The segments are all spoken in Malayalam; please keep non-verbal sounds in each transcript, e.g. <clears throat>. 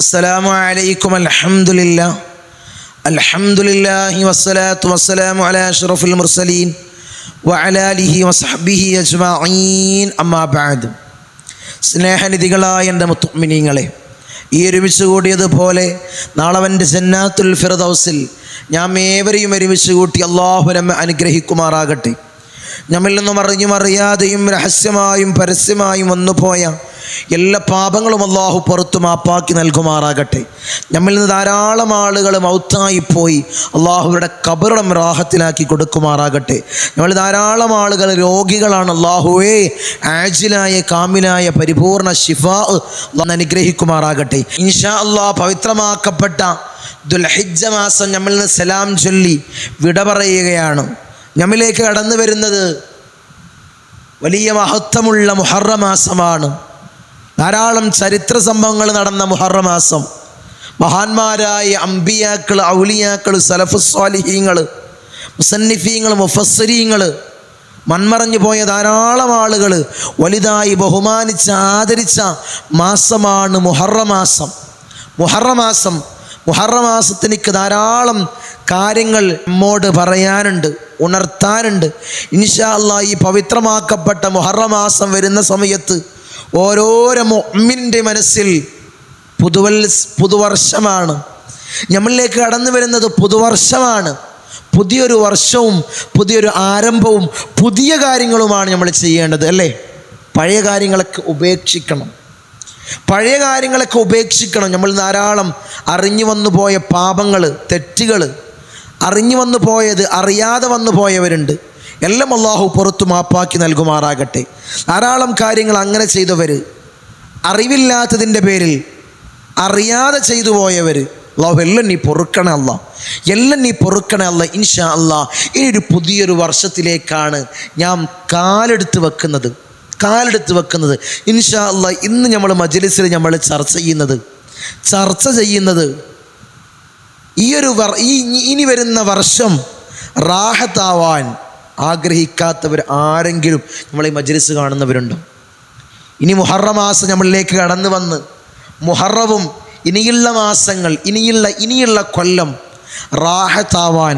السلام عليكم الحمد لله الحمد لله والصلاة والسلام على أشرف المرسلين وعلى آله وصحبه أجمعين أما بعد സ്നേഹനിധികളായ എൻ്റെ മുത്തുമിനിങ്ങളെ ഈ ഒരുമിച്ച് കൂടിയതുപോലെ നാളവൻ്റെ ജന്നാത്തുൽ ഫിറദൗസിൽ ഞാൻ ഏവരെയും ഒരുമിച്ച് കൂട്ടി അള്ളാഹു നമ്മെ അനുഗ്രഹിക്കുമാറാകട്ടെ നമ്മിൽ നിന്നും അറിഞ്ഞും അറിയാതെയും രഹസ്യമായും പരസ്യമായും വന്നുപോയ എല്ലാ പാപങ്ങളും അള്ളാഹു പുറത്തു മാപ്പാക്കി നൽകുമാറാകട്ടെ. നമ്മിൽ നിന്ന് ധാരാളം ആളുകൾ മൗത്തായിപ്പോയി അള്ളാഹുവിടെ കബറടം റാഹത്തിലാക്കി കൊടുക്കുമാറാകട്ടെ. നമ്മൾ ധാരാളം ആളുകൾ രോഗികളാണ് അള്ളാഹുവേ ആജിലായ കാമിലായ പരിപൂർണ ശിഫ അനുഗ്രഹിക്കുമാറാകട്ടെ. ഇൻഷാ അള്ളാഹ് പവിത്രമാക്കപ്പെട്ട ദുൽഹിജ്ജ മാസം നമ്മിൽ നിന്ന് സലാം ചൊല്ലി വിട പറയുകയാണ്. നമ്മിലേക്ക് കടന്നു വരുന്നത് വലിയ മഹത്വമുള്ള മുഹറമാസമാണ് ധാരാളം ചരിത്ര സംഭവങ്ങൾ നടന്ന മുഹറമാസം മഹാന്മാരായ അമ്പിയാക്കൾ ഔലിയാക്കൾ സലഫുസ്വാലിഹീങ്ങൾ മുസന്നിഫീങ്ങൾ മുഫസ്സരീങ്ങൾ മൺമറഞ്ഞു പോയ ധാരാളം ആളുകൾ വലുതായി ബഹുമാനിച്ച് ആദരിച്ച മാസമാണ് മുഹറമാസം മുഹറമാസം മുഹറ മാസം മുഹറ മാസത്തിന് എനിക്ക് ധാരാളം കാര്യങ്ങൾ നമ്മോട് പറയാനുണ്ട് ഉണർത്താനുണ്ട്. ഇൻഷാ അല്ലാ ഈ പവിത്രമാക്കപ്പെട്ട മുഹറമാസം വരുന്ന സമയത്ത് ഓരോരോ മൊമ്മിന്റെ മനസ്സിൽ പുതുവൽ പുതുവർഷമാണ്. നമ്മളിലേക്ക് കടന്നു വരുന്നത് പുതുവർഷമാണ്. പുതിയൊരു വർഷവും പുതിയൊരു ആരംഭവും പുതിയ കാര്യങ്ങളുമാണ് നമ്മൾ ചെയ്യേണ്ടത് അല്ലേ? പഴയ കാര്യങ്ങളൊക്കെ ഉപേക്ഷിക്കണം. പഴയ കാര്യങ്ങളൊക്കെ ഉപേക്ഷിക്കണം. നമ്മൾ ധാരാളം അറിഞ്ഞു വന്നു പോയ പാപങ്ങൾ തെറ്റുകൾ അറിഞ്ഞു വന്നു പോയത് അറിയാതെ വന്നു പോയവരുണ്ട്. എല്ലാം അള്ളാഹു പുറത്തു മാപ്പാക്കി നൽകുമാറാകട്ടെ. ധാരാളം കാര്യങ്ങൾ അങ്ങനെ ചെയ്തവർ അറിവില്ലാത്തതിന്റെ പേരിൽ അറിയാതെ ചെയ്തു പോയവർ അള്ളാഹു എല്ലാം നീ പൊറുക്കണേ അല്ല. എല്ലാം നീ പൊറുക്കണേ അല്ല ഇൻഷാ അല്ലാ. ഇനി ഒരു പുതിയൊരു വർഷത്തിലേക്കാണ് ഞാൻ കാലെടുത്ത് വെക്കുന്നത്. കാലെടുത്ത് വെക്കുന്നത്. ഇൻഷാ അല്ലാ ഇന്ന് നമ്മൾ മജലിസിൽ നമ്മൾ ചർച്ച ചെയ്യുന്നത്. ചർച്ച ചെയ്യുന്നത് ഈ ഒരു ഈ ഇനി വരുന്ന വർഷം റാഹത്താവാൻ ആഗ്രഹിക്കാത്തവർ ആരെങ്കിലും നമ്മളെ മജ്ലിസ് കാണുന്നവരുണ്ടോ? ഇനി മുഹറ മാസം നമ്മളിലേക്ക് കടന്നു വന്ന് മുഹറവും ഇനിയുള്ള മാസങ്ങൾ ഇനിയുള്ള ഇനിയുള്ള കൊല്ലം റാഹത്താവാൻ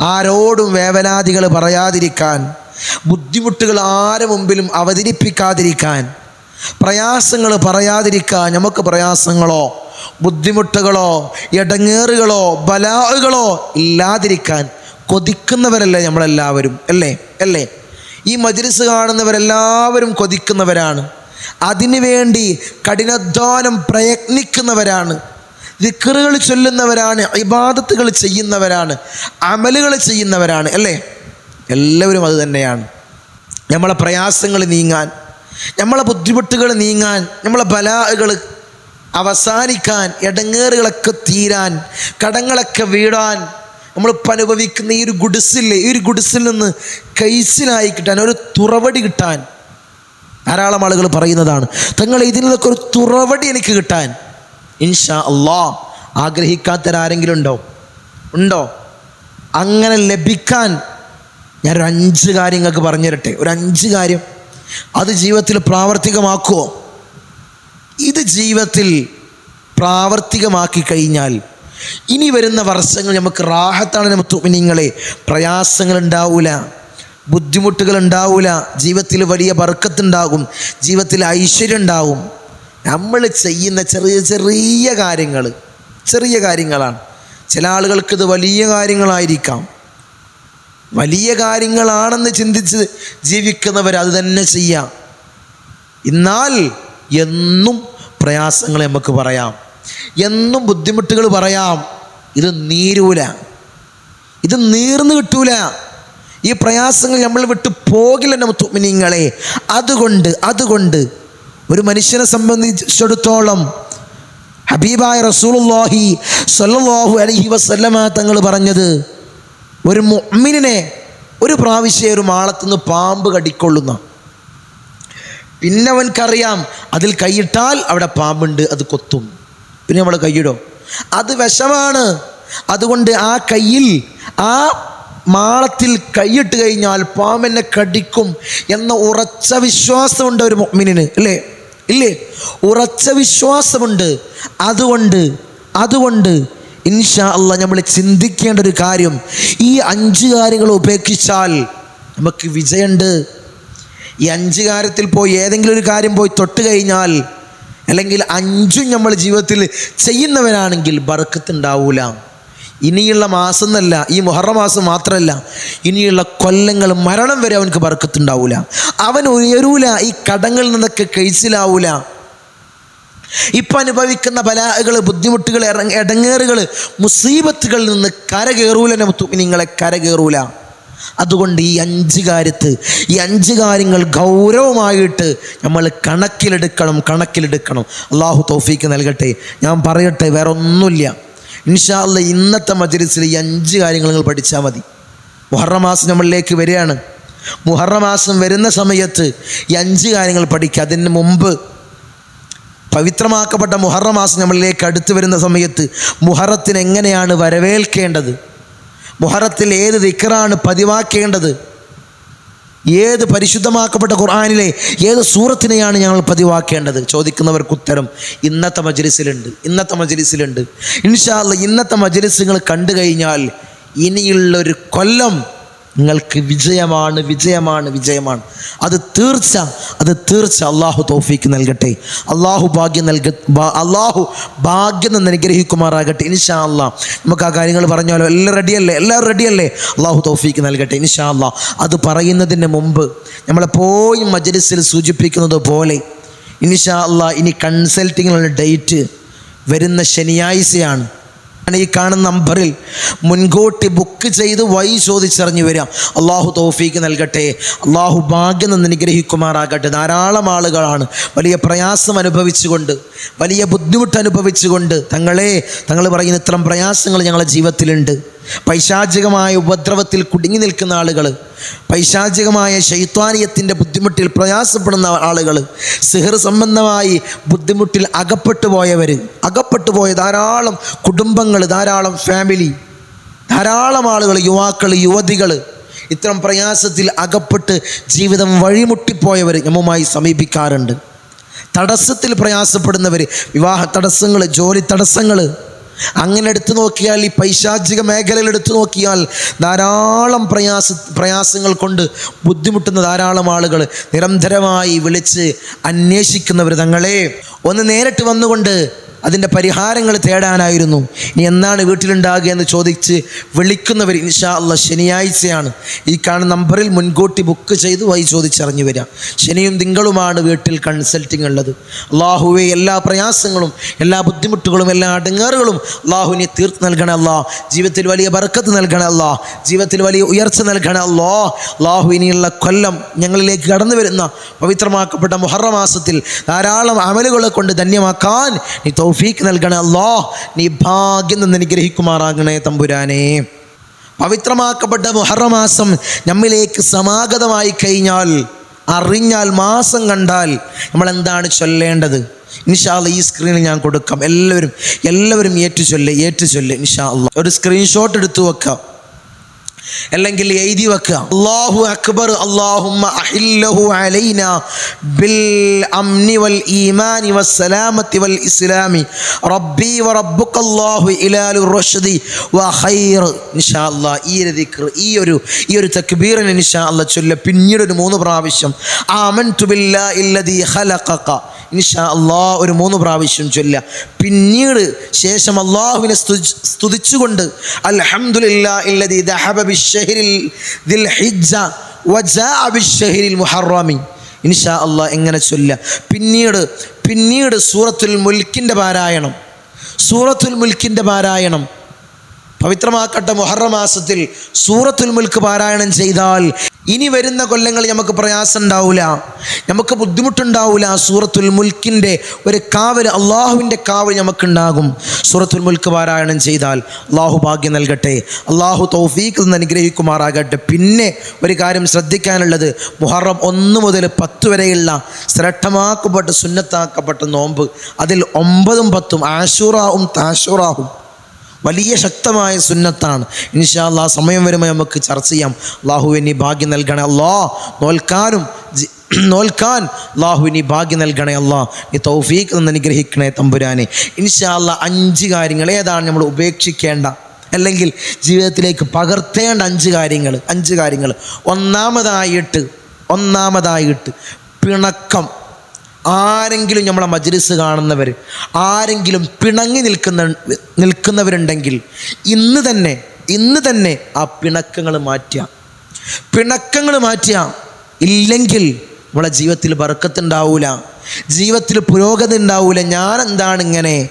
ആരോടും വേവനാദികൾ പറയാതിരിക്കാൻ ബുദ്ധിമുട്ടുകൾ ആരെ മുമ്പിലും അവതരിപ്പിക്കാതിരിക്കാൻ പ്രയാസങ്ങൾ പറയാതിരിക്കാൻ നമുക്ക് പ്രയാസങ്ങളോ ബുദ്ധിമുട്ടുകളോ ഇടങ്ങേറുകളോ ബലാഹുകളോ ഇല്ലാതിരിക്കാൻ കൊതിക്കുന്നവരല്ലേ നമ്മളെല്ലാവരും അല്ലേ? അല്ലേ? ഈ മജ്ലിസ് കാണുന്നവരെല്ലാവരും കൊതിക്കുന്നവരാണ്. അതിനുവേണ്ടി കഠിനാധ്വാനം പ്രയത്നിക്കുന്നവരാണ്. ദിക്കറുകൾ ചൊല്ലുന്നവരാണ് ഇബാദത്തുകൾ ചെയ്യുന്നവരാണ് അമലുകൾ ചെയ്യുന്നവരാണ് അല്ലേ? എല്ലാവരും അത് തന്നെയാണ്. നമ്മളെ പ്രയാസങ്ങൾ നീങ്ങാൻ നമ്മളെ ബുദ്ധിമുട്ടുകൾ നീങ്ങാൻ നമ്മളെ ബലാഹുകൾ അവസാനിക്കാൻ ഇടങ്ങേറുകളൊക്കെ തീരാൻ കടങ്ങളൊക്കെ വീടാൻ നമ്മൾ അനുഭവിക്കുന്ന ഈ ഒരു ഗുഡിസില്ലേ ഈ ഒരു ഗുഡിസിൽ നിന്ന് കൈസിലായി കിട്ടാൻ ഒരു തുറവടി കിട്ടാൻ. ധാരാളം ആളുകൾ പറയുന്നതാണ് തങ്ങൾ ഇതിൽ നിന്നൊക്കെ ഒരു തുറവടി എനിക്ക് കിട്ടാൻ. ഇൻഷാ അള്ളാ ആഗ്രഹിക്കാത്തവരാരെങ്കിലും ഉണ്ടോ? ഉണ്ടോ? അങ്ങനെ ലഭിക്കാൻ ഞാനൊരു അഞ്ച് കാര്യങ്ങൾക്ക് പറഞ്ഞു തരട്ടെ ഒരു അഞ്ച് കാര്യം. അത് ജീവിതത്തിൽ പ്രാവർത്തികമാക്കുമോ ഇത് ജീവിതത്തിൽ പ്രാവർത്തികമാക്കി കഴിഞ്ഞാൽ ഇനി വരുന്ന വർഷങ്ങൾ നമുക്ക് റാഹത്താണ് നമുക്ക് നിങ്ങളെ പ്രയാസങ്ങൾ ഉണ്ടാവില്ല ബുദ്ധിമുട്ടുകൾ ഉണ്ടാവില്ല ജീവിതത്തിൽ വലിയ ബർക്കത്തുണ്ടാകും. ജീവിതത്തിൽ ഐശ്വര്യം ഉണ്ടാകും നമ്മൾ ചെയ്യുന്ന ചെറിയ ചെറിയ കാര്യങ്ങൾ ചെറിയ കാര്യങ്ങളാണ്. ചില ആളുകൾക്ക് ഇത് വലിയ കാര്യങ്ങളായിരിക്കാം. വലിയ കാര്യങ്ങളാണെന്ന് ചിന്തിച്ച് ജീവിക്കുന്നവർ അത് തന്നെ ചെയ്യാം. എന്നാൽ എന്നും പ്രയാസങ്ങൾ നമുക്ക് പറയാം. എന്നും ബുദ്ധിമുട്ടുകൾ പറയാം. ഇത് നീരൂല. ഇത് നീർന്നു കിട്ടൂല. ഈ പ്രയാസങ്ങൾ നമ്മൾ വിട്ട് പോകില്ല മുത്തുമിനിങ്ങളെ. അതുകൊണ്ട് അതുകൊണ്ട് ഒരു മനുഷ്യനെ സംബന്ധിച്ചിടത്തോളം ഹബീബായ റസൂലുള്ളാഹി സ്വല്ലല്ലാഹു അലൈഹി വസല്ലമ തങ്ങൾ പറഞ്ഞത് ഒരു മുഅ്മിനിനെ ഒരു പ്രാവശ്യം ഒരു മാളത്തുനിന്ന് പാമ്പ് കടിക്കൊള്ളുന്ന പിന്നെ അവൻക്കറിയാം അതിൽ കൈയിട്ടാൽ അവിടെ പാമ്പുണ്ട് അത് കൊത്തും. പിന്നെ നമ്മൾ കൈയിടും. അത് വിഷമാണ്. അതുകൊണ്ട് ആ കയ്യിൽ ആ മാളത്തിൽ കൈയിട്ട് കഴിഞ്ഞാൽ പാമ്പെന്നെ കടിക്കും എന്ന ഉറച്ച വിശ്വാസമുണ്ട് ഒരു മുഅ്മിനിന്. അല്ലേ ഇല്ലേ? ഉറച്ച വിശ്വാസമുണ്ട്. അതുകൊണ്ട് അതുകൊണ്ട് ഇൻഷാ അല്ല നമ്മൾ ചിന്തിക്കേണ്ട ഒരു കാര്യം. ഈ അഞ്ച് കാര്യങ്ങൾ ഉപേക്ഷിച്ചാൽ നമുക്ക് വിജയമുണ്ട്. ഈ അഞ്ച് കാര്യത്തിൽ പോയി ഏതെങ്കിലും ഒരു കാര്യം പോയി തൊട്ട് കഴിഞ്ഞാൽ അല്ലെങ്കിൽ അഞ്ചും നമ്മൾ ജീവിതത്തിൽ ചെയ്യുന്നവരാണെങ്കിൽ ബർക്കത്തുണ്ടാവൂല. ഇനിയുള്ള മാസം എന്നല്ല ഈ മുഹറ മാസം മാത്രമല്ല ഇനിയുള്ള കൊല്ലങ്ങൾ മരണം വരെ അവനക്ക് ബർക്കത്തുണ്ടാവൂല. അവൻ ഉയരൂല ഈ കടങ്ങളിൽ നിന്നൊക്കെ കഴിച്ചിലാവൂല. ഇപ്പം അനുഭവിക്കുന്ന ബലാഹകൾ ബുദ്ധിമുട്ടുകൾ ഇറങ്ങ ഇടങ്ങേറുകൾ മുസീബത്തുകളിൽ നിന്ന് കരകയറൂല നിങ്ങളെ കരകയറൂല. അതുകൊണ്ട് ഈ അഞ്ച് കാര്യത്ത് ഈ അഞ്ച് കാര്യങ്ങൾ ഗൗരവമായിട്ട് നമ്മൾ കണക്കിലെടുക്കണം കണക്കിലെടുക്കണം. അള്ളാഹു തോഫീക്ക് നൽകട്ടെ. ഞാൻ പറയട്ടെ വേറെ ഒന്നുമില്ല ഇൻഷാല്ല ഇന്നത്തെ മജലിസിൽ ഈ അഞ്ച് കാര്യങ്ങൾ നിങ്ങൾ പഠിച്ചാൽ മതി. മുഹറമാസം നമ്മളിലേക്ക് വരികയാണ്. മുഹറമാസം വരുന്ന സമയത്ത് ഈ അഞ്ച് കാര്യങ്ങൾ പഠിക്കുക. അതിന് മുമ്പ് പവിത്രമാക്കപ്പെട്ട മുഹറമാസം നമ്മളിലേക്ക് അടുത്ത് വരുന്ന സമയത്ത് മുഹറത്തിന് എങ്ങനെയാണ് വരവേൽക്കേണ്ടത്? മുഹറത്തിൽ ഏത് ദിക്കറാണ് പതിവാക്കേണ്ടത്? ഏത് പരിശുദ്ധമാക്കപ്പെട്ട ഖുർആാനിലെ ഏത് സൂറത്തിനെയാണ് ഞങ്ങൾ പതിവാക്കേണ്ടത്? ചോദിക്കുന്നവർക്ക് ഉത്തരം ഇന്നത്തെ മജലിസിലുണ്ട് ഇന്നത്തെ മജലിസിലുണ്ട്. ഇൻഷാല്ല ഇന്നത്തെ മജലിസുകൾ കണ്ടു കഴിഞ്ഞാൽ ഇനിയുള്ളൊരു കൊല്ലം നിങ്ങൾക്ക് വിജയമാണ് വിജയമാണ് വിജയമാണ്. അത് തീർച്ച അത് തീർച്ച അള്ളാഹു തോഫിക്ക് നൽകട്ടെ. അള്ളാഹു ഭാഗ്യം നൽക അള്ളാഹു ഭാഗ്യം നിന്ന് അനുഗ്രഹിക്കുമാറാകട്ടെ ഇൻഷാ അല്ലാ നമുക്ക് ആ കാര്യങ്ങൾ പറഞ്ഞാലോ എല്ലാം റെഡിയല്ലേ എല്ലാവരും റെഡിയല്ലേ? അള്ളാഹു തോഫിക്ക് നൽകട്ടെ ഇൻഷാ അല്ലാ അത് പറയുന്നതിന് മുമ്പ് നമ്മളെപ്പോഴും മജലിസിൽ സൂചിപ്പിക്കുന്നത് പോലെ ഇൻഷാ അല്ലാ ഇനി കൺസൾട്ടിങ്ങിനുള്ള ഡേറ്റ് വരുന്ന ശനിയാഴ്ചയാണ്. ആണ് ഈ കാണുന്ന നമ്പറിൽ. മുൻകൂട്ടി ബുക്ക് ചെയ്ത് വഴി ചോദിച്ചറിഞ്ഞു വരാം. അള്ളാഹു തോഫീക്ക് നൽകട്ടെ. അള്ളാഹു ഭാഗ്യം നിന്ന് അനുഗ്രഹിക്കുമാറാകട്ടെ. ധാരാളം ആളുകളാണ് വലിയ പ്രയാസം അനുഭവിച്ചുകൊണ്ട് വലിയ ബുദ്ധിമുട്ട് അനുഭവിച്ചുകൊണ്ട് തങ്ങളെ തങ്ങൾ പറയുന്ന ഇത്തരം പ്രയാസങ്ങൾ ഞങ്ങളുടെ ജീവിതത്തിലുണ്ട്. പൈശാചികമായ ഉപദ്രവത്തിൽ കുടുങ്ങി നിൽക്കുന്ന ആളുകൾ പൈശാചികമായ ശൈത്വാനിയത്തിന്റെ ബുദ്ധിമുട്ടിൽ പ്രയാസപ്പെടുന്ന ആളുകൾ സിഹർ സംബന്ധമായി ബുദ്ധിമുട്ടിൽ അകപ്പെട്ടു പോയവർ അകപ്പെട്ടു പോയ ധാരാളം കുടുംബങ്ങൾ ധാരാളം ഫാമിലി ധാരാളം ആളുകൾ യുവാക്കൾ യുവതികൾ ഇത്തരം പ്രയാസത്തിൽ അകപ്പെട്ട് ജീവിതം വഴിമുട്ടിപ്പോയവർ നമ്മുമായി സമീപിക്കാറുണ്ട്. തടസ്സത്തിൽ പ്രയാസപ്പെടുന്നവർ വിവാഹ തടസ്സങ്ങൾ ജോലി തടസ്സങ്ങൾ അങ്ങനെ എടുത്തു നോക്കിയാൽ ഈ പൈശാചിക മേഖലയിൽ എടുത്തു നോക്കിയാൽ ധാരാളം പ്രയാസ പ്രയാസങ്ങൾ കൊണ്ട് ബുദ്ധിമുട്ടുന്ന ധാരാളം ആളുകൾ നിരന്തരമായി വിളിച്ച് അന്വേഷിക്കുന്നവർ തങ്ങളെ. ഒന്ന് നേരിട്ട് വന്നുകൊണ്ട് അതിന്റെ പരിഹാരങ്ങൾ തേടാനായിരുന്നു. ഇനി എന്നാണ് വീട്ടിലുണ്ടാകുക എന്ന് ചോദിച്ച് വിളിക്കുന്നവർ ഇൻഷാ അല്ല ശനിയാഴ്ചയാണ്. ഈ കാണുന്ന നമ്പറിൽ മുൻകൂട്ടി ബുക്ക് ചെയ്ത് വൈ ചോദിച്ചറിഞ്ഞു വരാം. ശനിയും തിങ്കളുമാണ് വീട്ടിൽ കൺസൾട്ടിംഗ് ഉള്ളത്. അള്ളാഹുവെ എല്ലാ പ്രയാസങ്ങളും എല്ലാ ബുദ്ധിമുട്ടുകളും എല്ലാ അടങ്ങാറുകളും അള്ളാഹുവിനെ തീർത്ത് നൽകണേ അല്ലാ. ജീവിതത്തിൽ വലിയ ബർക്കത്ത് നൽകണേ അല്ലാ. ജീവിതത്തിൽ വലിയ ഉയർച്ച നൽകണേ അല്ലോ. അള്ളാഹു ഇനിയുള്ള കൊല്ലം ഞങ്ങളിലേക്ക് കടന്നു വരുന്ന പവിത്രമാക്കപ്പെട്ട മുഹറമാസത്തിൽ ധാരാളം അമലുകളെ കൊണ്ട് ധന്യമാക്കാൻ നീ തൗഫീക്ക് നൽകണേ. അല്ലോ നീ ഭാഗ്യം നിന്ന് അനുഗ്രഹിക്കുമാറാകണേ തമ്പുരാനെ. പവിത്രമാക്കപ്പെട്ട മുഹറമാസം നമ്മിലേക്ക് സമാഗതമായി കഴിഞ്ഞാൽ അറിഞ്ഞാൽ മാസം കണ്ടാൽ നമ്മൾ എന്താണ് ചൊല്ലേണ്ടത്? ഇൻഷാല്ല ഈ സ്ക്രീനിൽ ഞാൻ കൊടുക്കാം. എല്ലാവരും എല്ലാവരും ഏറ്റു ചൊല്ല് ഏറ്റു ചൊല്ല് ഇൻഷാ അല്ലാ ഒരു സ്ക്രീൻഷോട്ട് എടുത്തു വെക്കാം. അല്ലെങ്കിൽ എഴുതി വെക്കുക. അള്ളാഹു അക്ബർ അള്ളാഹുമ്മ അഹില്ലഹു അലൈന ബിൽ അംനി വൽ ഈമാനി വസ്സലാമത്തി വൽ ഇസ്ലാമി. റബ്ബി വ റബ്ബുക അല്ലാഹു ഇലാലു റഷ്ദി വ ഖൈർ. ഇൻഷാ അല്ലാ ഈ ഒരു ദിക്ർ ഈ ഒരു ഈ ഒരു തക്ബീറിന് ഇൻഷാ അല്ലാ ചൊല്ല പിന്നീട് ഒരു മൂന്ന് പ്രാവശ്യം. ആമൻതു ബില്ലാഹി ഇല്ലദീ ഖലഖക. ഇൻഷാ അള്ളാ ഒരു മൂന്ന് പ്രാവശ്യം ചൊല്ല പിന്നീട് ശേഷം അള്ളാഹുവിനെ സ്തുതി- സ്തുതിച്ചുകൊണ്ട് അൽഹംദുലില്ലാ മുഹറമി. ഇൻഷാ അള്ളാ എങ്ങനെ ചൊല്ല പിന്നീട് പിന്നീട് സൂറത്തുൽ മുൽക്കിന്റെ പാരായണം. സൂറത്തുൽ മുൽക്കിന്റെ പാരായണം. പവിത്രമാക്കട്ടെ മുഹറമാസത്തിൽ സൂറത്തുൽ മുൽക്ക് പാരായണം ചെയ്താൽ ഇനി വരുന്ന കൊല്ലങ്ങൾ നമുക്ക് പ്രയാസം ഉണ്ടാവില്ല നമുക്ക് ബുദ്ധിമുട്ടുണ്ടാവില്ല സൂറത്തുൽ മുൽക്കിന്റെ ഒരു കാവൽ അള്ളാഹുവിന്റെ കാവൽ നമുക്കുണ്ടാകും. സൂറത്തുൽ മുൽക്ക് പാരായണം ചെയ്താൽ അള്ളാഹു ഭാഗ്യം നൽകട്ടെ. അള്ളാഹു തൗഫീഖ് നിന്ന് അനുഗ്രഹിക്കുമാറാകട്ടെ. പിന്നെ ഒരു കാര്യം ശ്രദ്ധിക്കാനുള്ളത് മുഹറം ഒന്ന് മുതൽ പത്ത് വരെയുള്ള ശ്രദ്ധമാക്കപ്പെട്ട സുന്നത്താക്കപ്പെട്ട നോമ്പ്. അതിൽ ഒമ്പതും പത്തും ആഷൂറാവും താഷൂറാവും. വലിയ ശക്തമായ സുന്നത്താണ്. ഇൻഷാ അല്ലാ സമയം വരുമ്പോൾ നമുക്ക് ചർച്ച ചെയ്യാം. അള്ളാഹുവിനി ഭാഗ്യം നൽകണേ അല്ലാ. നോൽക്കാനും <clears throat> നോൽക്കാൻ അള്ളാഹുവിനി ഭാഗ്യം നൽകണേ അല്ലാ. നീ തൗഫീഖ് എന്ന് അനുഗ്രഹിക്കണേ തമ്പുരാനെ. ഇൻഷാ അല്ലാ അഞ്ച് കാര്യങ്ങൾ. ഏതാണ് നമ്മൾ ഉപേക്ഷിക്കേണ്ട? അല്ലെങ്കിൽ ജീവിതത്തിലേക്ക് പകർത്തേണ്ട അഞ്ച് കാര്യങ്ങൾ? അഞ്ച് കാര്യങ്ങൾ. ഒന്നാമതായിട്ട് ഒന്നാമതായിട്ട് പിണക്കം. ആരെങ്കിലും നമ്മളെ മജ്ലിസ് കാണുന്നവർ ആരെങ്കിലും പിണങ്ങി നിൽക്കുന്ന നിൽക്കുന്നവരുണ്ടെങ്കിൽ ഇന്ന് തന്നെ ഇന്ന് തന്നെ ആ പിണക്കങ്ങൾ മാറ്റുക. പിണക്കങ്ങൾ മാറ്റുക. ഇല്ലെങ്കിൽ നമ്മളെ ജീവിതത്തിൽ ബർക്കത്തുണ്ടാവൂല. ജീവിതത്തിൽ പുരോഗതി ഉണ്ടാവൂല. ഞാൻ എന്താണ് ഇങ്ങനെ?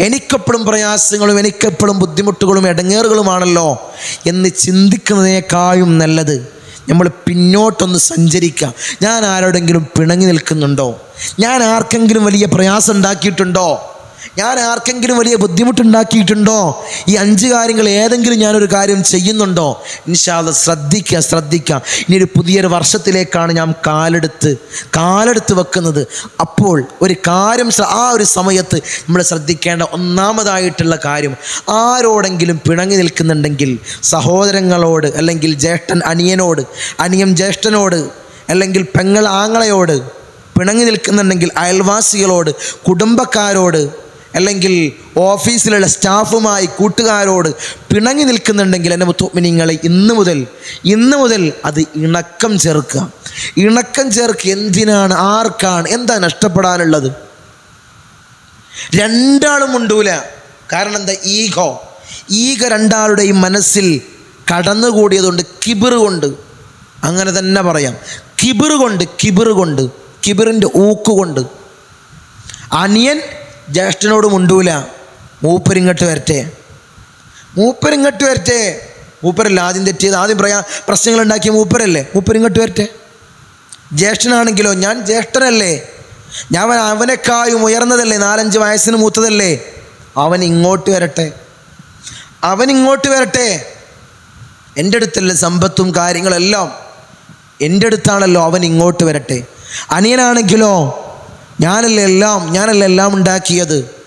എനിക്കെപ്പോഴും പ്രയാസങ്ങളും എനിക്കെപ്പോഴും ബുദ്ധിമുട്ടുകളും ഇടങ്ങേറുകളുമാണല്ലോ എന്ന് ചിന്തിക്കുന്നതിനേക്കാളും നല്ലത്. നമ്മൾ പിന്നോട്ടൊന്ന് സഞ്ചരിക്കുക ഞാൻ ആരോടെങ്കിലും പിണങ്ങി നിൽക്കുന്നുണ്ടോ? ഞാൻ ആർക്കെങ്കിലും വലിയ പ്രയാസം ഉണ്ടാക്കിയിട്ടുണ്ടോ? ഞാൻ ആർക്കെങ്കിലും വലിയ ബുദ്ധിമുട്ടുണ്ടാക്കിയിട്ടുണ്ടോ? ഈ അഞ്ച് കാര്യങ്ങൾ ഏതെങ്കിലും ഞാനൊരു കാര്യം ചെയ്യുന്നുണ്ടോ? ഇൻഷാല്ല ശ്രദ്ധിക്കുക ശ്രദ്ധിക്കുക ഇനി ഒരു പുതിയൊരു വർഷത്തിലേക്കാണ് ഞാൻ കാലെടുത്ത് കാലെടുത്ത് വെക്കുന്നത്. അപ്പോൾ ഒരു കാര്യം ആ ഒരു സമയത്ത് നമ്മൾ ശ്രദ്ധിക്കേണ്ട ഒന്നാമതായിട്ടുള്ള കാര്യം ആരോടെങ്കിലും പിണങ്ങി നിൽക്കുന്നുണ്ടെങ്കിൽ സഹോദരങ്ങളോട് അല്ലെങ്കിൽ ജ്യേഷ്ഠൻ അനിയനോട് അനിയം ജ്യേഷ്ഠനോട് അല്ലെങ്കിൽ പെങ്ങൾ ആങ്ങളയോട് പിണങ്ങി നിൽക്കുന്നുണ്ടെങ്കിൽ അയൽവാസികളോട് കുടുംബക്കാരോട് അല്ലെങ്കിൽ ഓഫീസിലുള്ള സ്റ്റാഫുമായി കൂട്ടുകാരോട് പിണങ്ങി നിൽക്കുന്നുണ്ടെങ്കിൽ എന്റെ മുത്തുമിനിങ്ങളെ ഇന്ന് മുതൽ ഇന്ന് മുതൽ അത് ഇണക്കം ചേർക്കുക. ഇണക്കം ചേർക്കുക എന്തിനാണ്? ആർക്കാണ്? എന്താ നഷ്ടപ്പെടാനുള്ളത്? രണ്ടാളും ഉണ്ടൂല. കാരണം എന്താ? ഈഗോ. ഈഗ രണ്ടാളുടെയും മനസ്സിൽ കടന്നുകൂടിയതുകൊണ്ട് കിബിറ് കൊണ്ട്. അങ്ങനെ തന്നെ പറയാം. കിബിറ് കൊണ്ട് കിബിറ് കൊണ്ട് കിബിറിന്റെ ഊക്കുകൊണ്ട് അനിയൻ ജ്യേഷ്ഠനോട് മുണ്ടൂല. മൂപ്പരിങ്ങട്ട് വരട്ടെ. മൂപ്പരിങ്ങട്ട് വരട്ടെ. മൂപ്പരല്ല ആദ്യം തെറ്റിയത്. ആദ്യം പറയാ പ്രശ്നങ്ങൾ ഉണ്ടാക്കിയ മൂപ്പരല്ലേ മൂപ്പരിങ്ങട്ട് വരട്ടെ. ജ്യേഷ്ഠനാണെങ്കിലോ ഞാൻ ജ്യേഷ്ഠനല്ലേ? ഞാൻ അവനെക്കായും ഉയർന്നതല്ലേ? നാലഞ്ച് വയസ്സിന് മൂത്തതല്ലേ? അവൻ ഇങ്ങോട്ട് വരട്ടെ. അവൻ ഇങ്ങോട്ട് വരട്ടെ. എന്റെ അടുത്തല്ലേ സമ്പത്തും കാര്യങ്ങളെല്ലാം എന്റെ അടുത്താണല്ലോ അവൻ ഇങ്ങോട്ട് വരട്ടെ. അനിയനാണെങ്കിലോ ഞാനല്ലേ എല്ലാം ഞാനല്ലേ എല്ലാം ഉണ്ടാക്കിയത്?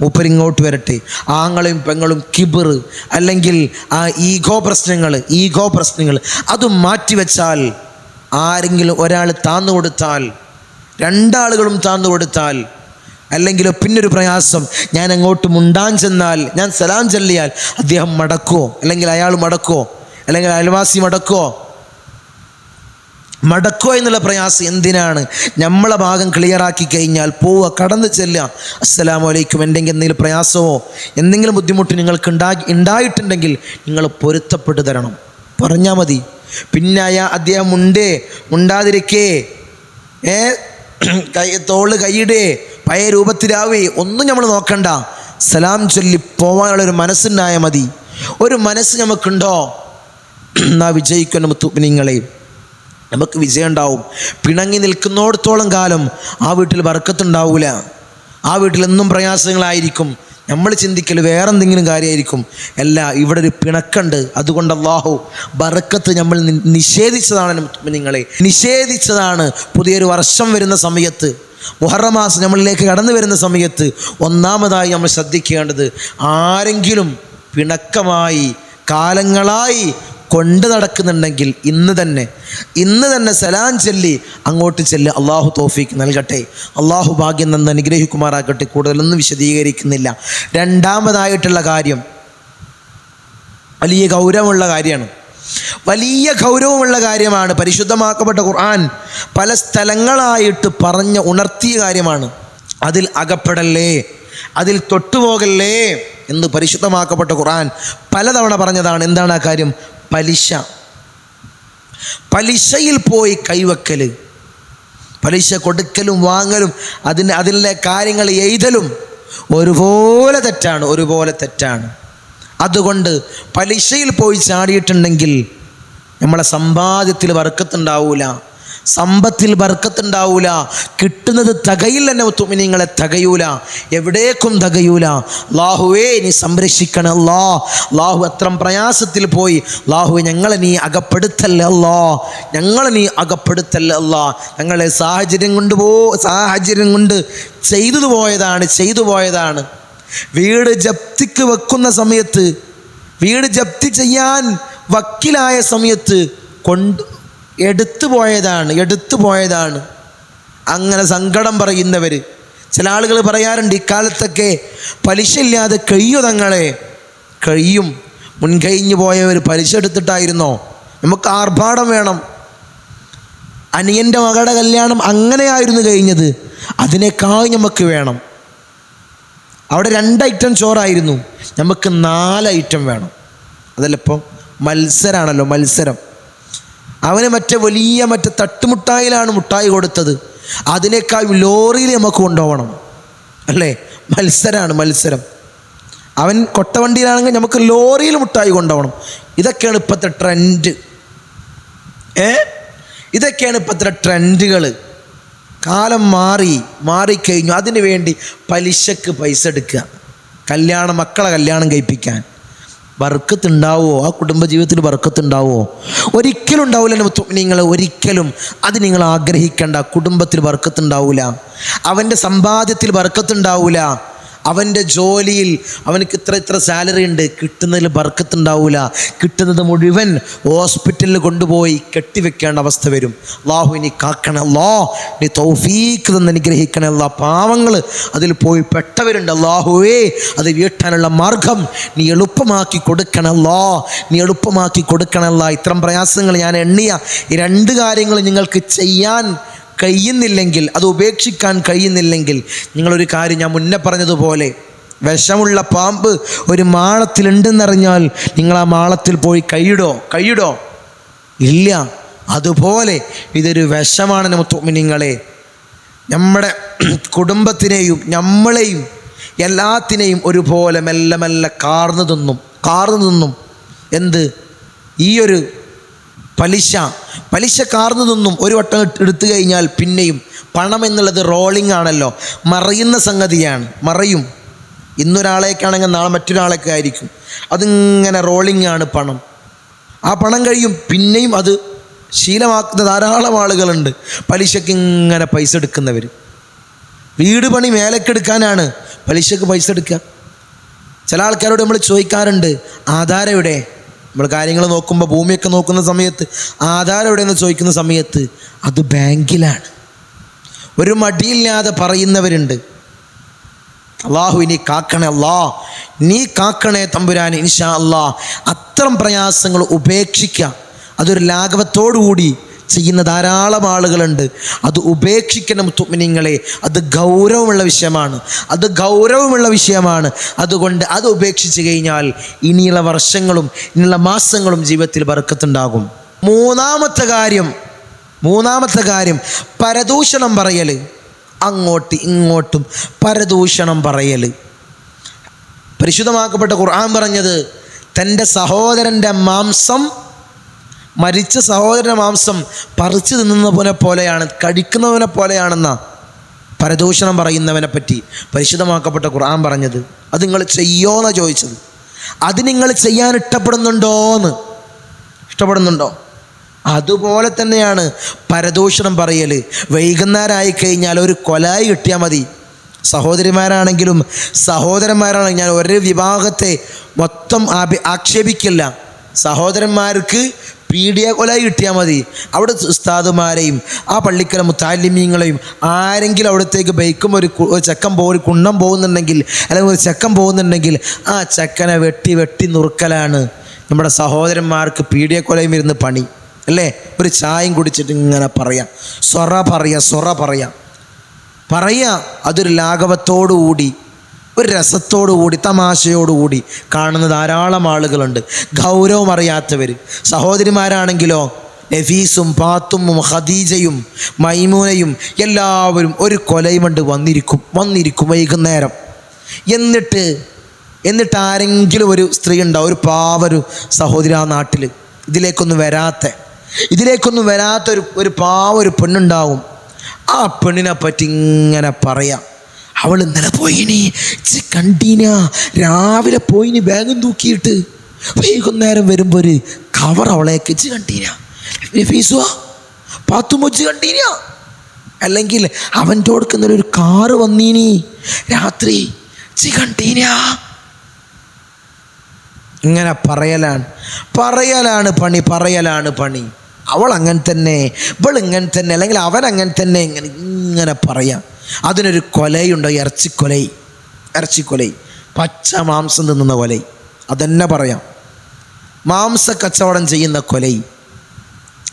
മൂപ്പരിങ്ങോട്ട് വരട്ടെ. ആങ്ങളും പെങ്ങളും കിബിർ അല്ലെങ്കിൽ ആ ഈഗോ പ്രശ്നങ്ങൾ ഈഗോ പ്രശ്നങ്ങൾ അത് മാറ്റിവെച്ചാൽ ആരെങ്കിലും ഒരാൾ താന്നു കൊടുത്താൽ രണ്ടാളുകളും താന്നു കൊടുത്താൽ അല്ലെങ്കിൽ പിന്നൊരു പ്രയാസം ഞാൻ അങ്ങോട്ട് മുണ്ടാൻ ചെന്നാൽ ഞാൻ സലാം ചൊല്ലിയാൽ അദ്ദേഹം മടക്കുമോ അല്ലെങ്കിൽ അയാൾ മടക്കുമോ അല്ലെങ്കിൽ അയൽവാസി മടക്കുമോ മടക്കോ എന്നുള്ള പ്രയാസം എന്തിനാണ്? നമ്മളെ ഭാഗം ക്ലിയറാക്കി കഴിഞ്ഞാൽ പോവുക കടന്നു ചെല്ലുക. അസ്സലാമു അലൈക്കും. എന്തെങ്കിലും എന്തെങ്കിലും പ്രയാസമോ എന്തെങ്കിലും ബുദ്ധിമുട്ട് നിങ്ങൾക്ക് ഉണ്ടാക്കി ഉണ്ടായിട്ടുണ്ടെങ്കിൽ നിങ്ങൾ പൊരുത്തപ്പെട്ടു തരണം. പറഞ്ഞാൽ മതി. പിന്നായ അദ്ദേഹം ഉണ്ടേ ഉണ്ടാതിരിക്കേ ഏ? കൈ തോൾ കൈയിടേ പഴയ രൂപത്തിലാവേ. ഒന്നും നമ്മൾ നോക്കണ്ട. സലാം ചൊല്ലി പോവാനുള്ള ഒരു മനസ്സുണ്ടായാൽ മതി. ഒരു മനസ്സ് നമുക്കുണ്ടോ എന്നാ <clears throat> വിജയിക്കുന്ന മുത്തുനിങ്ങളെ നമുക്ക് വിജയം ഉണ്ടാവും പിണങ്ങി നിൽക്കുന്നിടത്തോളം കാലം ആ വീട്ടിൽ വറക്കത്തുണ്ടാവില്ല ആ വീട്ടിൽ എന്നും പ്രയാസങ്ങളായിരിക്കും. നമ്മൾ ചിന്തിക്കൽ വേറെ എന്തെങ്കിലും കാര്യമായിരിക്കും. അല്ല ഇവിടെ ഒരു പിണക്കുണ്ട്. അതുകൊണ്ട് അള്ളാഹു ബറക്കത്ത് നമ്മൾ നിഷേധിച്ചതാണ് നിങ്ങളെ നിഷേധിച്ചതാണ് പുതിയൊരു വർഷം വരുന്ന സമയത്ത്. മുഹറമാസം നമ്മളിലേക്ക് കടന്നു വരുന്ന സമയത്ത് ഒന്നാമതായി നമ്മൾ ശ്രദ്ധിക്കേണ്ടത് ആരെങ്കിലും പിണക്കമായി കാലങ്ങളായി കൊണ്ട് നടക്കുന്നുണ്ടെങ്കിൽ ഇന്ന് തന്നെ ഇന്ന് തന്നെ സലാം ചൊല്ലി അങ്ങോട്ട് ചെല്ല്. അള്ളാഹു തോഫീക്ക് നൽകട്ടെ. അള്ളാഹു ഭാഗ്യം നിന്ന് അനുഗ്രഹിക്കുമാറാകട്ടെ. കൂടുതലൊന്നും വിശദീകരിക്കുന്നില്ല. രണ്ടാമതായിട്ടുള്ള കാര്യം വലിയ ഗൗരവമുള്ള കാര്യമാണ്. വലിയ ഗൗരവമുള്ള കാര്യമാണ് പരിശുദ്ധമാക്കപ്പെട്ട ഖുർആൻ പല സ്ഥലങ്ങളായിട്ട് പറഞ്ഞ് ഉണർത്തിയ കാര്യമാണ്. അതിൽ അകപ്പെടല്ലേ? അതിൽ തൊട്ടുപോകല്ലേ? എന്ന് പരിശുദ്ധമാക്കപ്പെട്ട ഖുർആൻ പലതവണ പറഞ്ഞതാണ്. എന്താണ് ആ കാര്യം? പലിശ. പലിശയിൽ പോയി കൈവക്കൽ പലിശ കൊടുക്കലും വാങ്ങലും അതിന് അതിലെ കാര്യങ്ങൾ എഴുതലും ഒരുപോലെ തെറ്റാണ് ഒരുപോലെ തെറ്റാണ്. അതുകൊണ്ട് പലിശയിൽ പോയി ചാടിയിട്ടുണ്ടെങ്കിൽ നമ്മളെ സമ്പാദ്യത്തിൽ വർക്കത്തുണ്ടാവൂല. സമ്പത്തിൽ ബർക്കത്തുണ്ടാവൂല. കിട്ടുന്നത് തകയില്ല എന്നെ തുമിനിങ്ങളെ തകയൂല. എവിടേക്കും തകയൂല. ലാഹുവേ നീ സംരക്ഷിക്കണ അല്ലാ ലാഹു അത്ര പ്രയാസത്തിൽ പോയി. ലാഹു ഞങ്ങളെ നീ അകപ്പെടുത്തല്ലേ അല്ലാ ഞങ്ങളെ നീ അകപ്പെടുത്തല്ലേ അല്ലാ ഞങ്ങളെ സാഹചര്യം കൊണ്ട് പോ സാഹചര്യം കൊണ്ട് ചെയ്തു പോയതാണ് ചെയ്തു പോയതാണ്. വീട് ജപ്തിക്ക് വെക്കുന്ന സമയത്ത് വീട് ജപ്തി ചെയ്യാൻ വക്കിലായ സമയത്ത് കൊണ്ട് എടുത്തു പോയതാണ് എടുത്തു പോയതാണ്. അങ്ങനെ സങ്കടം പറയുന്നവർ ചില ആളുകൾ പറയാറുണ്ട് ഇക്കാലത്തൊക്കെ പലിശ ഇല്ലാതെ കഴിയോ തങ്ങളെ. കഴിയും. മുൻകഴിഞ്ഞു പോയവർ പലിശ എടുത്തിട്ടായിരുന്നോ? നമുക്ക് ആർഭാടം വേണം. അനിയന്റെ മകളുടെ കല്യാണം അങ്ങനെയായിരുന്നു കഴിഞ്ഞത്. അതിനേക്കാൾ നമുക്ക് വേണം. അവിടെ രണ്ട് ഐറ്റം ചോറായിരുന്നു. നമുക്ക് നാല് ഐറ്റം വേണം. അതല്ല ഇപ്പോൾ മത്സരമാണല്ലോ മത്സരം. അവന് മറ്റേ വലിയ മറ്റേ തട്ടുമുട്ടായിലാണ് മുട്ടായി കൊടുത്തത്. അതിനേക്കാൾ ലോറിയിൽ നമുക്ക് കൊണ്ടുപോകണം. അല്ലേ? മത്സരമാണ് മത്സരം. അവൻ കൊട്ടവണ്ടിയിലാണെങ്കിൽ നമുക്ക് ലോറിയിൽ മുട്ടായി കൊണ്ടുപോകണം. ഇതൊക്കെയാണ് ഇപ്പോഴത്തെ ട്രെൻഡ് ഏ? ഇതൊക്കെയാണ് ഇപ്പോഴത്തെ ട്രെൻഡുകൾ കാലം മാറി മാറിക്കഴിഞ്ഞു. അതിനു വേണ്ടി പലിശക്ക് പൈസ എടുക്കുക. കല്യാണം മക്കളെ കല്യാണം കഴിപ്പിക്കാൻ. ബർക്കത്തുണ്ടാവോ ആ കുടുംബജീവിതത്തിൽ ബർക്കത്തുണ്ടാവോ ഒരിക്കലും ഉണ്ടാവില്ല നിങ്ങൾ ഒരിക്കലും അത് നിങ്ങൾ ആഗ്രഹിക്കേണ്ട. കുടുംബത്തിൽ ബർക്കത്തുണ്ടാവില്ല അവന്റെ സമ്പാദ്യത്തിൽ ബർക്കത്തുണ്ടാവില്ല അവന്റെ ജോലിയിൽ അവനക്ക് ഇത്ര ഇത്ര സാലറി ഉണ്ട്. കിട്ടുന്നതിൽ ബർക്കത്തുണ്ടാവില്ല കിട്ടുന്നത് മുഴുവൻ ഹോസ്പിറ്റലിൽ കൊണ്ടുപോയി കെട്ടിവെക്കേണ്ട അവസ്ഥ വരും. അള്ളാഹു ഇനി കാക്കണല്ലോ നീ തൗഫീക്ക് തന്ന് അനുഗ്രഹിക്കണേ. അല്ലാ പാവങ്ങൾ അതിൽ പോയി പെട്ടവരുണ്ട്. അള്ളാഹുവേ അത് വീട്ടാനുള്ള മാർഗം നീ എളുപ്പമാക്കി കൊടുക്കണല്ലോ നീ എളുപ്പമാക്കി കൊടുക്കണല്ല ഇത്തരം പ്രയാസങ്ങൾ ഞാൻ എണ്ണിയ ഈ രണ്ട് കാര്യങ്ങൾ നിങ്ങൾക്ക് ചെയ്യാൻ കഴിയുന്നില്ലെങ്കിൽ അത് ഉപേക്ഷിക്കാൻ കഴിയുന്നില്ലെങ്കിൽ നിങ്ങളൊരു കാര്യം ഞാൻ മുന്നേ പറഞ്ഞതുപോലെ വിഷമുള്ള പാമ്പ് ഒരു മാളത്തിലുണ്ടെന്നറിഞ്ഞാൽ നിങ്ങൾ ആ മാളത്തിൽ പോയി കൈയിടോ കൈയിടോ. ഇല്ല അതുപോലെ ഇതൊരു വിഷമാണ് നിങ്ങളെ നമ്മുടെ കുടുംബത്തിനെയും നമ്മളെയും എല്ലാത്തിനെയും ഒരുപോലെ മെല്ലെ മെല്ലെ കാർന്നു തിന്നും കാർന്നു തിന്നും. എന്ത്? ഈ ഒരു പലിശ. പലിശ കാർന്നു നിന്നും ഒരു വട്ടം എടുത്തു കഴിഞ്ഞാൽ പിന്നെയും പണം എന്നുള്ളത് റോളിംഗ് ആണല്ലോ. മറയുന്ന സംഗതിയാണ്. മറയും. ഇന്നൊരാളേക്കാണെങ്കിൽ നാളെ മറ്റൊരാളേക്ക് ആയിരിക്കും. അതിങ്ങനെ റോളിംഗ് ആണ് പണം. ആ പണം കഴിയും. പിന്നെയും അത് ശീലമാക്കുന്ന ധാരാളം ആളുകളുണ്ട്. പലിശയ്ക്ക് ഇങ്ങനെ പൈസ എടുക്കുന്നവർ വീട് പണി മേലക്കെടുക്കാനാണ് പലിശക്ക് പൈസ എടുക്കുക. ചില ആൾക്കാരോട് നമ്മൾ ചോദിക്കാറുണ്ട് ആധാരം എവിടെ? നമ്മൾ കാര്യങ്ങൾ നോക്കുമ്പോൾ ഭൂമിയൊക്കെ നോക്കുന്ന സമയത്ത് ആധാരം എവിടെയെന്ന് ചോദിക്കുന്ന സമയത്ത് അത് ബാങ്കിലാണ്. ഒരു മടിയില്ലാതെ പറയുന്നവരുണ്ട്. അള്ളാഹു ഇനി കാക്കണേ അല്ലാ. നീ കാക്കണേ തമ്പുരാൻ ഇൻഷാ അള്ളാ അത്തരം പ്രയാസങ്ങൾ ഉപേക്ഷിക്കുക അതൊരു ലാഘവത്തോടുകൂടി ചെയ്യുന്ന ധാരാളം ആളുകളുണ്ട്. അത് ഉപേക്ഷിക്കണം തുമിനിങ്ങളെ അത് ഗൗരവമുള്ള വിഷയമാണ്. അത് ഗൗരവമുള്ള വിഷയമാണ്. അതുകൊണ്ട് അത് ഉപേക്ഷിച്ച് കഴിഞ്ഞാൽ ഇനിയുള്ള വർഷങ്ങളും ഇനിയുള്ള മാസങ്ങളും ജീവിതത്തിൽ ബർക്കത്തുണ്ടാകും. മൂന്നാമത്തെ കാര്യം മൂന്നാമത്തെ കാര്യം പരദൂഷണം പറയൽ അങ്ങോട്ട് ഇങ്ങോട്ടും പരദൂഷണം പറയൽ പരിശുദ്ധമാക്കപ്പെട്ട ഖുർആൻ പറഞ്ഞത് തന്റെ സഹോദരന്റെ മാംസം മരിച്ച സഹോദരന്റെ മാംസം പറിച്ചു തിന്നുന്നവനെ പോലെയാണ് കഴിക്കുന്നവനെ പോലെയാണെന്ന പരദൂഷണം പറയുന്നവനെ പറ്റി പരിശുദ്ധമാക്കപ്പെട്ട ഖുർആൻ പറഞ്ഞത്. അത് നിങ്ങൾ ചെയ്യോന്നാ ചോദിച്ചത്. അത് നിങ്ങൾ ചെയ്യാൻ ഇഷ്ടപ്പെടുന്നുണ്ടോന്ന്. ഇഷ്ടപ്പെടുന്നുണ്ടോ? അതുപോലെ തന്നെയാണ് പരദൂഷണം പറയൽ വൈകുന്നേരമായി കഴിഞ്ഞാൽ ഒരു കൊലായി കിട്ടിയാൽ മതി. സഹോദരിമാരാണെങ്കിലും സഹോദരന്മാരാണെങ്കിൽ ഞാൻ ഒരു വിഭാഗത്തെ മൊത്തം ആക്ഷേപിക്കില്ല. സഹോദരന്മാർക്ക് പീഡിയ കൊല കിട്ടിയാൽ മതി. അവിടെ ഉസ്താദുമാരെയും ആ പള്ളിക്കല മുത്താലിമ്യങ്ങളെയും ആരെങ്കിലും അവിടത്തേക്ക് ബൈക്കും ഒരു ചക്കൻ പോ ഒരു കുണ്ണം പോകുന്നുണ്ടെങ്കിൽ അല്ലെങ്കിൽ ഒരു ചെക്കൻ പോകുന്നുണ്ടെങ്കിൽ ആ ചക്കനെ വെട്ടി വെട്ടി നുറുക്കലാണ് നമ്മുടെ സഹോദരന്മാർക്ക് പീഡിയ കൊലയും ഇരുന്ന് പണി. അല്ലേ? ഒരു ചായം കുടിച്ചിട്ട് ഇങ്ങനെ പറയാം. സ്വറ പറയാം സ്വറ പറയാം. പറയുക അതൊരു ലാഘവത്തോടുകൂടി ഒരു രസത്തോടുകൂടി തമാശയോടുകൂടി കാണുന്ന ധാരാളം ആളുകളുണ്ട്. ഗൗരവം അറിയാത്തവർ. സഹോദരിമാരാണെങ്കിലോ നഫീസും പാത്തുമ്മും ഖദീജയും മൈമൂനയും എല്ലാവരും ഒരു കൊലയുമുണ്ട്. വന്നിരിക്കും വന്നിരിക്കും വൈകുന്നേരം. എന്നിട്ട് എന്നിട്ട് ആരെങ്കിലും ഒരു സ്ത്രീ ഉണ്ടാവും ഒരു പാവൊരു സഹോദരി ആ നാട്ടിൽ. ഇതിലേക്കൊന്നും വരാത്ത ഇതിലേക്കൊന്നും വരാത്തൊരു ഒരു പാവ ഒരു പെണ്ണുണ്ടാവും. ആ പെണ്ണിനെ പറ്റി ഇങ്ങനെ പറയാം. അവൾ ഇന്നലെ പോയിനി കണ്ടീന. രാവിലെ പോയിനി ബാഗും തൂക്കിയിട്ട് വൈകുന്നേരം വരുമ്പോൾ ഒരു കവർ അവളെ ഇച്ച് കണ്ടീന. ഫീസുവാ? പാത്തുമൊച്ച് കണ്ടീന? അല്ലെങ്കിൽ അവന്റെ കൊടുക്കുന്നൊരു ഒരു കാറ് വന്നീനി. രാത്രി ചി കണ്ടീന. ഇങ്ങനെ പറയലാണ്. പറയലാണ് പണി പറയലാണ് പണി. അവൾ അങ്ങനെ തന്നെ ഇവൾ ഇങ്ങനെ തന്നെ അല്ലെങ്കിൽ അവൻ അങ്ങനെ തന്നെ ഇങ്ങനെ ഇങ്ങനെ പറയാം. അതിനൊരു കൊലയുണ്ടോ ഇറച്ചിക്കൊലൈ ഇറച്ചിക്കൊലൈ പച്ച മാംസം തിന്നുന്ന കൊലൈ അതെന്നെ പറയാം. മാംസ കച്ചവടം ചെയ്യുന്ന കൊലൈ.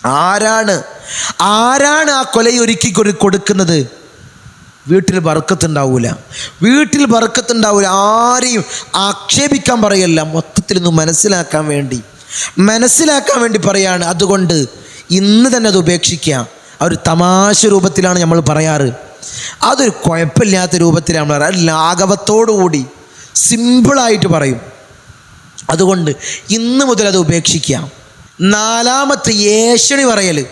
ആരാണ് ആരാണ് ആ കൊല ഒരുക്കി കൊടുക്കുന്നത്? വീട്ടിൽ ബർക്കത്തുണ്ടാവൂല. വീട്ടിൽ ബർക്കത്തുണ്ടാവൂല ആരെയും ആക്ഷേപിക്കാൻ പറയല്ല. മൊത്തത്തിൽ ഒന്ന് മനസ്സിലാക്കാൻ വേണ്ടി. മനസ്സിലാക്കാൻ വേണ്ടി പറയാണ്. അതുകൊണ്ട് ഇന്ന് തന്നെ അത് ഉപേക്ഷിക്കുക. ആ ഒരു തമാശ രൂപത്തിലാണ് നമ്മൾ പറയാറ്. അതൊരു കുഴപ്പമില്ലാത്ത രൂപത്തിലാണ് നമ്മൾ പറയാറ്. ലാഘവത്തോടുകൂടി സിമ്പിളായിട്ട് പറയും. അതുകൊണ്ട് ഇന്ന് മുതൽ അത് ഉപേക്ഷിക്കാം നാലാമത്തെ ഏഷണി പറയൽ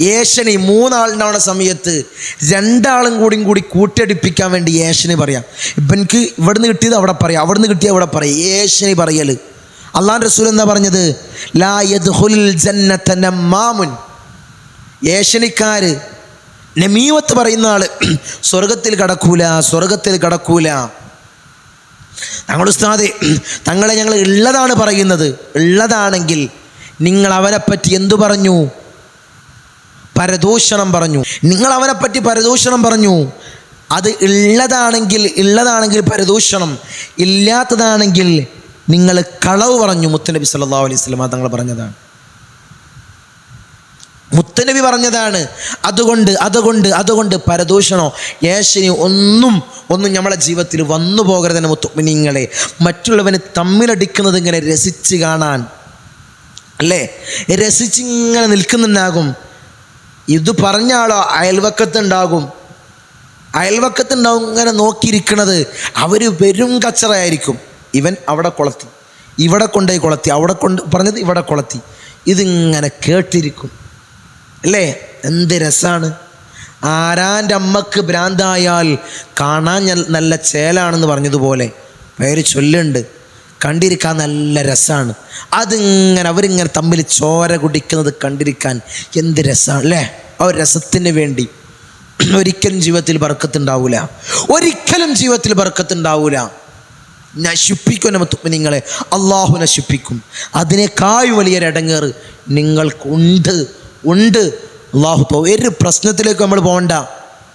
ഏഷണി മൂന്നാളുണ്ടാവുന്ന സമയത്ത് രണ്ടാളും കൂടിയും കൂടി കൂട്ടിയടിപ്പിക്കാൻ വേണ്ടി ഏഷണി പറയാം. ഇപ്പം എനിക്ക് ഇവിടുന്ന് കിട്ടിയത് അവിടെ പറയാം. അവിടുന്ന് കിട്ടിയത് അവിടെ പറയാം. ഏഷണി പറയൽ അള്ളാൻ റസൂൽ എന്താ പറഞ്ഞത്? നമ്മാമുൻ. ഏഷണിക്കാര് നമീമത്ത് പറയുന്ന ആൾ <clears throat> സ്വർഗത്തിൽ കടക്കൂല സ്വർഗത്തിൽ കടക്കൂല. ഉസ്താദെ തങ്ങളെ ഞങ്ങൾ ഉള്ളതാണ് പറയുന്നത്. ഉള്ളതാണെങ്കിൽ നിങ്ങൾ അവനെപ്പറ്റി എന്തു പറഞ്ഞു? പരദൂഷണം പറഞ്ഞു. നിങ്ങൾ അവനെപ്പറ്റി പരദൂഷണം പറഞ്ഞു. അത് ഉള്ളതാണെങ്കിൽ ഉള്ളതാണെങ്കിൽ പരദൂഷണം. ഇല്ലാത്തതാണെങ്കിൽ നിങ്ങൾ കളവ് പറഞ്ഞു മുത്തനബി സല്ലാ അലൈഹി വസല്ലം തങ്ങൾ പറഞ്ഞതാണ്. മുത്തനബി പറഞ്ഞതാണ് അതുകൊണ്ട് അതുകൊണ്ട് അതുകൊണ്ട് പരദൂഷണോ യേശിനി ഒന്നും ഒന്നും നമ്മളെ ജീവിതത്തിൽ വന്നു പോകരുതെന്ന് മുത്തുമിനിങ്ങളെ. മറ്റുള്ളവന് തമ്മിലടിക്കുന്നത് ഇങ്ങനെ രസിച്ച് കാണാൻ. അല്ലേ? രസിച്ചിങ്ങനെ നിൽക്കുന്നുണ്ടാകും. ഇത് പറഞ്ഞ ആളോ അയൽവക്കത്തുണ്ടാകും. അയൽവക്കത്തുണ്ടാവും ഇങ്ങനെ നോക്കിയിരിക്കുന്നത് അവർ വെറും കച്ചറയായിരിക്കും. ഇവൻ അവിടെ കൊളത്തി. ഇവിടെ കൊണ്ടുപോയി കൊളത്തി. അവിടെ കൊണ്ട് പറഞ്ഞത് ഇവിടെ കൊളത്തി. ഇതിങ്ങനെ കേട്ടിരിക്കും. അല്ലേ? എന്ത് രസമാണ് ആരാന്റെ അമ്മയ്ക്ക് ഭ്രാന്തായാൽ കാണാൻ നല്ല ചേലാണെന്ന് പറഞ്ഞതുപോലെ പേര് ചൊല്ലുണ്ട്. കണ്ടിരിക്കാൻ നല്ല രസമാണ് അതിങ്ങനെ അവരിങ്ങനെ തമ്മിൽ ചോര കുടിക്കുന്നത് കണ്ടിരിക്കാൻ എന്ത് രസമാണ് അല്ലേ? ആ രസത്തിന് വേണ്ടി. ഒരിക്കലും ജീവിതത്തിൽ ബർക്കത്തുണ്ടാവൂല ഒരിക്കലും ജീവിതത്തിൽ ബർക്കത്തുണ്ടാവൂല നശിപ്പിക്കും നമ്മ നിങ്ങളെ. അള്ളാഹു നശിപ്പിക്കും. അതിനേക്കാൾ വലിയൊരടങ്ങേറ് നിങ്ങൾക്കുണ്ട്. ഉണ്ട്. അള്ളാഹു ഒരു പ്രശ്നത്തിലേക്ക് നമ്മൾ പോകണ്ട.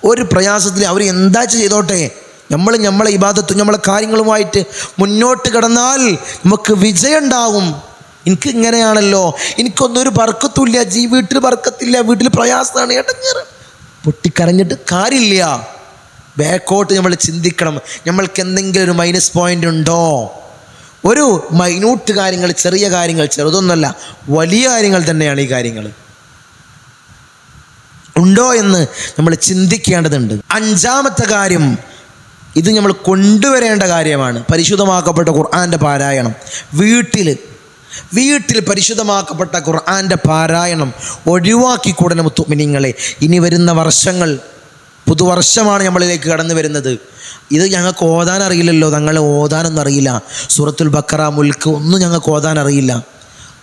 ഒരു പ്രയാസത്തിൽ അവർ എന്താ ചെയ്തോട്ടെ? നമ്മൾ നമ്മളെ ഇബാദത്തും നമ്മളെ കാര്യങ്ങളുമായിട്ട് മുന്നോട്ട് കിടന്നാൽ നമുക്ക് വിജയം ഉണ്ടാവും എനിക്ക് ഇങ്ങനെയാണല്ലോ. എനിക്കൊന്നും ഒരു ബർക്കത്തുമില്ല. ജീ വീട്ടിൽ പറക്കത്തില്ല വീട്ടിൽ പ്രയാസമാണ്. ഇടങ്ങേറ്. പൊട്ടിക്കരഞ്ഞിട്ട് കാര്യമില്ല. ബാക്കോട്ട് നമ്മൾ ചിന്തിക്കണം. നമ്മൾക്ക് എന്തെങ്കിലും ഒരു മൈനസ് പോയിന്റ് ഉണ്ടോ? ഒരു മൈന്യൂട്ട് കാര്യങ്ങൾ ചെറിയ കാര്യങ്ങൾ ചെറുതൊന്നുമല്ല വലിയ കാര്യങ്ങൾ തന്നെയാണ് ഈ കാര്യങ്ങൾ. ഉണ്ടോ എന്ന് നമ്മൾ ചിന്തിക്കേണ്ടതുണ്ട്. അഞ്ചാമത്തെ കാര്യം ഇത് നമ്മൾ കൊണ്ടുവരേണ്ട കാര്യമാണ്. പരിശുദ്ധമാക്കപ്പെട്ട ഖുർആാന്റെ പാരായണം. വീട്ടിൽ വീട്ടിൽ പരിശുദ്ധമാക്കപ്പെട്ട ഖുർആാന്റെ പാരായണം ഒഴിവാക്കി കൂടണം മുത്തുമിനിങ്ങളെ. ഇനി വരുന്ന വർഷങ്ങൾ പുതുവർഷമാണ് നമ്മളിലേക്ക് കടന്നു വരുന്നത്. ഇത് ഞങ്ങൾക്ക് ഓതാൻ അറിയില്ലല്ലോ. തങ്ങൾ ഓതാനൊന്നും അറിയില്ല. സൂറത്തുൽ ബക്കറ മുൽക്ക് ഒന്നും ഞങ്ങൾക്ക് ഓതാൻ അറിയില്ല.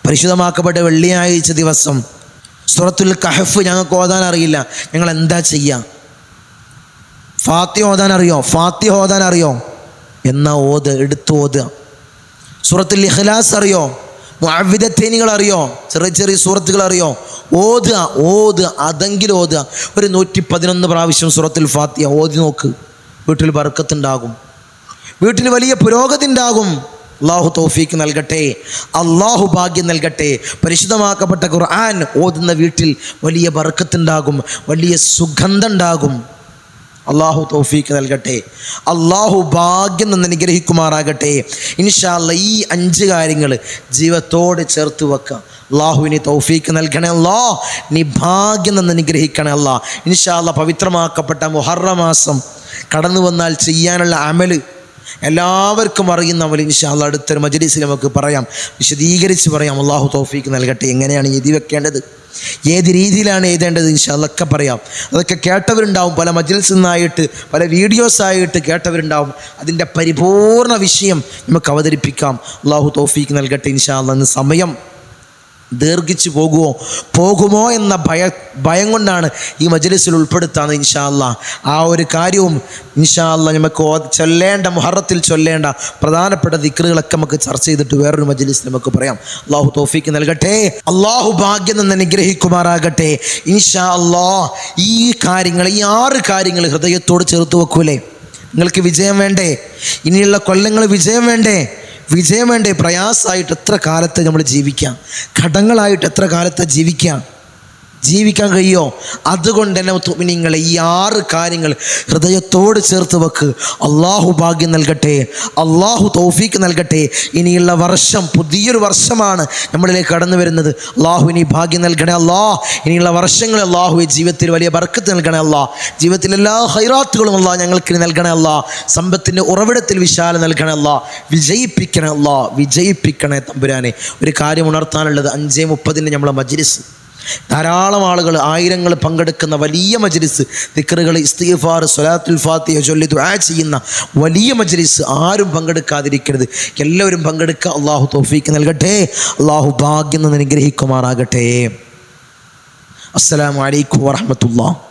പരിശുദ്ധമാക്കപ്പെട്ട വെള്ളിയാഴ്ച ദിവസം സൂറത്തുൽ കഹഫ് ഞങ്ങൾക്ക് ഓതാൻ അറിയില്ല. ഞങ്ങൾ എന്താ ചെയ്യുക ഫാത്തി ഓതാൻ അറിയോ? ഫാത്തി ഓതാൻ അറിയോ? എന്നാ ഓത് എടുത്തു ഓതുക. സൂറത്തുൽ ഇഖ്ലാസ് അറിയോ? മുഅവ്വിദത്തേനികൾ അറിയോ? ചെറിയ ചെറിയ സൂറത്തുകൾ അറിയോ? ഓതുക ഓതുക അതെങ്കിലും ഓതുക. ഒരു നൂറ്റി പതിനൊന്ന് പ്രാവശ്യം സൂറത്തുൽ ഫാത്തിയ ഓതി നോക്ക്. വീട്ടിൽ ബർക്കത്തുണ്ടാകും. വീട്ടിൽ വലിയ പുരോഗതി ഉണ്ടാകും. അള്ളാഹു തോഫീക്ക് നൽകട്ടെ. അള്ളാഹു ഭാഗ്യം നൽകട്ടെ. പരിശുദ്ധമാക്കപ്പെട്ട ഖുർആൻ ഓതുന്ന വീട്ടിൽ വലിയ ബർക്കത്തുണ്ടാകും. വലിയ സുഗന്ധം ഉണ്ടാകും. അള്ളാഹു തൗഫീക്ക് നൽകട്ടെ. അള്ളാഹു ഭാഗ്യം നിന്ന് അനുഗ്രഹിക്കുമാറാകട്ടെ. ഇൻഷാല്ല ഈ അഞ്ച് കാര്യങ്ങൾ ജീവത്തോട് ചേർത്ത് വെക്കുക അള്ളാഹുവിന് തൗഫീക്ക് നൽകണേ അല്ലാ. നീ ഭാഗ്യം നിന്ന് അനുഗ്രഹിക്കണേ അല്ലാ. ഇൻഷാല്ല പവിത്രമാക്കപ്പെട്ട മുഹറ മാസം കടന്നു വന്നാൽ ചെയ്യാനുള്ള അമൽ എല്ലാവർക്കും അറിയുന്ന അവൽ ഇൻഷാല്ല അടുത്തൊരു മജലിസിൽ നമുക്ക് പറയാം. വിശദീകരിച്ച് പറയാം. അള്ളാഹു തൗഫീക്ക് നൽകട്ടെ. എങ്ങനെയാണ് എഴുതി വെക്കേണ്ടത് ഏത് രീതിയിലാണ് എഴുതേണ്ടത് ഇൻഷാല്ലൊക്കെ പറയാം. അതൊക്കെ കേട്ടവരുണ്ടാവും. പല മജിൽസ് നിന്നായിട്ട് പല വീഡിയോസായിട്ട് കേട്ടവരുണ്ടാവും. അതിന്റെ പരിപൂർണ വിഷയം നമുക്ക് അവതരിപ്പിക്കാം. അള്ളാഹു തോഫീക്ക് നൽകട്ടെ ഇൻഷാല്ല സമയം ദീർഘിച്ചു പോകുമോ? പോകുമോ എന്ന ഭയ ഭയം കൊണ്ടാണ് ഈ മജ്ലിസിൽ ഉൾപ്പെടുത്താന്ന് ഇൻഷാല്ല ആ ഒരു കാര്യവും ഇൻഷാല്ല നമുക്ക് ചൊല്ലേണ്ട മുഹറത്തിൽ ചൊല്ലേണ്ട പ്രധാനപ്പെട്ട ദിക്കറുകളൊക്കെ നമുക്ക് ചർച്ച ചെയ്തിട്ട് വേറൊരു മജ്ലിസിൽ നമുക്ക് പറയാം. അള്ളാഹു തോഫിക്ക് നൽകട്ടെ. അള്ളാഹു ഭാഗ്യം നിന്ന് അനുഗ്രഹിക്കുമാറാകട്ടെ. ഇൻഷാ അല്ലാ ഈ കാര്യങ്ങൾ ഈ ആറ് കാര്യങ്ങൾ ഹൃദയത്തോട് ചേർത്ത് വെക്കൂലേ. നിങ്ങൾക്ക് വിജയം വേണ്ടേ? ഇനിയുള്ള കൊല്ലങ്ങൾ വിജയം വേണ്ടേ? വിജയം വേണ്ടേ? പ്രയാസമായിട്ട് എത്ര കാലത്ത് നമ്മൾ ജീവിക്കാം? ഘടങ്ങളായിട്ട് എത്ര കാലത്ത് ജീവിക്കാം? ജീവിക്കാൻ കഴിയോ. അതുകൊണ്ട് തന്നെ നിങ്ങൾ ഈ ആറ് കാര്യങ്ങൾ ഹൃദയത്തോട് ചേർത്ത് വെക്ക്. അള്ളാഹു ഭാഗ്യം നൽകട്ടെ. അള്ളാഹു തൗഫീക്ക് നൽകട്ടെ. ഇനിയുള്ള വർഷം പുതിയൊരു വർഷമാണ് നമ്മളിലേക്ക് കടന്നു വരുന്നത്. അള്ളാഹു ഇനി ഭാഗ്യം നൽകണേ അല്ലാ. ഇനിയുള്ള വർഷങ്ങൾ അള്ളാഹു ജീവിതത്തിൽ വലിയ ബർക്കത്ത് നൽകണേ അല്ലാ. ജീവിതത്തിൽ എല്ലാ ഹൈറാത്തുകളും അല്ലാ ഞങ്ങൾക്ക് നൽകണേ അല്ലാ. സമ്പത്തിന്റെ ഉറവിടത്തിൽ വിശാല നൽകണേ അല്ലാ. വിജയിപ്പിക്കണേ അല്ലാ. വിജയിപ്പിക്കണേ തമ്പുരാനെ. ഒരു കാര്യം ഉണർത്താനുള്ളത് അഞ്ചേ മുപ്പതിന് നമ്മളെ മജ്ലിസ്. ധാരാളം ആളുകൾ ആയിരങ്ങൾ പങ്കെടുക്കുന്ന വലിയ മജ്ലിസ് ദിക്കറുകൾ ഇസ്തിഫാർ സൊലാത്തുൽ ഫാത്തിഹ ചൊല്ലി ദുആ ചെയ്യുന്ന വലിയ മജ്ലിസ് ആരും പങ്കെടുക്കാതിരിക്കരുത്. എല്ലാവരും പങ്കെടുക്കുക അള്ളാഹു തോഫീക്ക് നൽകട്ടെ. അള്ളാഹു ഭാഗ്യം നിന്ന് അനുഗ്രഹിക്കുമാറാകട്ടെ. അസ്സലാമു അലൈക്കും വറഹമത്തുള്ള